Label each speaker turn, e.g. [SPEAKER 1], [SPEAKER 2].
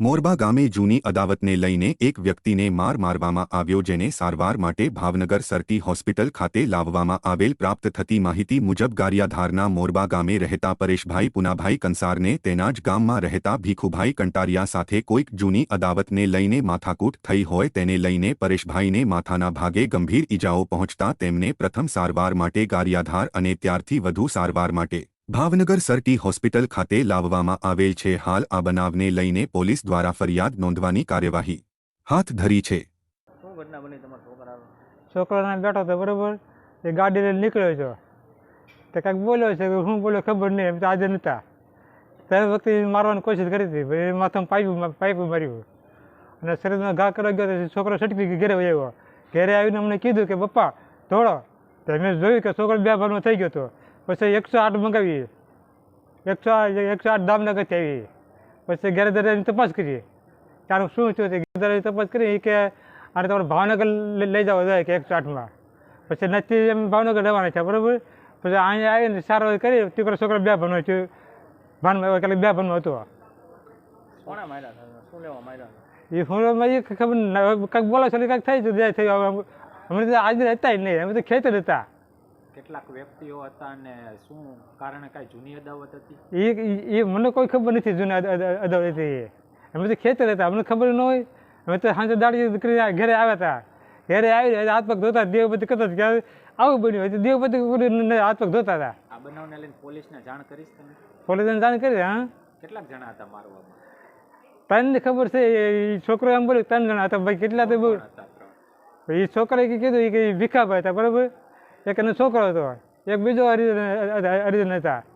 [SPEAKER 1] મોરબા ગામે જૂની અદાવતને લઈને એક વ્યક્તિને માર મારવામાં આવ્યો જેને સારવાર માટે ભાવનગર સરટી હોસ્પિટલ ખાતે લાવવામાં આવેલ પ્રાપ્ત થતી માહિતી મુજબ ગારિયાધારના મોરબા ગામે રહેતા પરેશભાઈ પુનાભાઈ કંસારને તેના જ ગામમાં રહેતા ભીખુભાઈ કંટારિયા સાથે કોઈક જૂની અદાવતને લઈને માથાકૂટ થઈ હોય તેને લઈને પરેશભાઈને માથાના ભાગે ગંભીર ઈજાઓ પહોંચતા તેમને પ્રથમ સારવાર માટે ગારિયાધાર અને ત્યારથી વધુ સારવાર માટે ભાવનગર સરટી હોસ્પિટલ ખાતે લાવવામાં આવેલ છે. હાલ આ બનાવને લઈને પોલીસ દ્વારા ફરિયાદ નોંધવાની કાર્યવાહી હાથ ધરી છે.
[SPEAKER 2] છોકરાનો
[SPEAKER 3] બેઠો હતો બરોબર? એ ગાડી લઈને નીકળ્યો છો. તો કાંઈક બોલ્યો છે કે હું બોલ્યો ખબર નહીં એમ તો આજે નહોતા. ત્યારે વખતે મારવાની કોશિશ કરી હતી ભાઈ માથામાં પાઇપ પાઇપ માર્યું અને શરીરમાં ઘા કરવા ગયો તો છોકરો છટકી ઘેરે ઘરે આવ્યો ઘેરે આવીને અમને કીધું કે પપ્પા ધોળો તો મેં જોયું કે છોકરો બે ભારમાં થઈ ગયો હતો. પછી એકસો આઠ મંગાવીએ. એકસો એકસો આઠ દામનગરથી આવીએ. પછી ઘરે એની તપાસ કરીએ. ત્યારે શું થયું તે ઘરે ઘરે તપાસ કરી કે આને તમારે ભાવનગર લઈ- જવા જાય કે એકસો આઠમાં. પછી નથી એમ ભાવનગર રહેવાના છે બરાબર? પછી અહીંયા આવીને સારો કરી દીકરો છોકરો બે ભણવા છું. ભાનમાં કાલે બે ભણવા હતો. એ ફોનમાં એ ખબર કંઈક બોલો છો કાંઈક થઈ છે જાય થયું. હવે અમે તો આજે હતા જ નહીં. અમે તો ખેતર હતા.
[SPEAKER 2] કેટલાક વ્યક્તિઓ હતા અને શું કારણે કાંઈ જૂની અદાવત હતી?
[SPEAKER 3] એ એ મને કોઈ ખબર નથી જૂના અદાવતી અમે તો ખેતર હતા અમને ખબર ન હોય. અમે તો સાંજે દાડી કરી ઘરે આવ્યા હતા. ઘરે આવી હાથ પગ ધોતા દેવપતિ કરતા ક્યારે આવું બન્યું હોય તો દેવપતિ હાથ પગ ધોતા હતા.
[SPEAKER 2] આ બનાવને લઈને પોલીસને જાણ કરીશ તમે?
[SPEAKER 3] પોલીસને જાણ કરી હા?
[SPEAKER 2] કેટલાક જણા હતા મારવામાં
[SPEAKER 3] તને ખબર છે એ છોકરો એમ બોલ્યો ત્રણ જણા હતા. ભાઈ કેટલા તો એ છોકરાએ કીધું એ કે ભીખાભાઈ હતા બરાબર? એક એનો છોકરો હતો એક બીજો હરિજન હરિજન હતા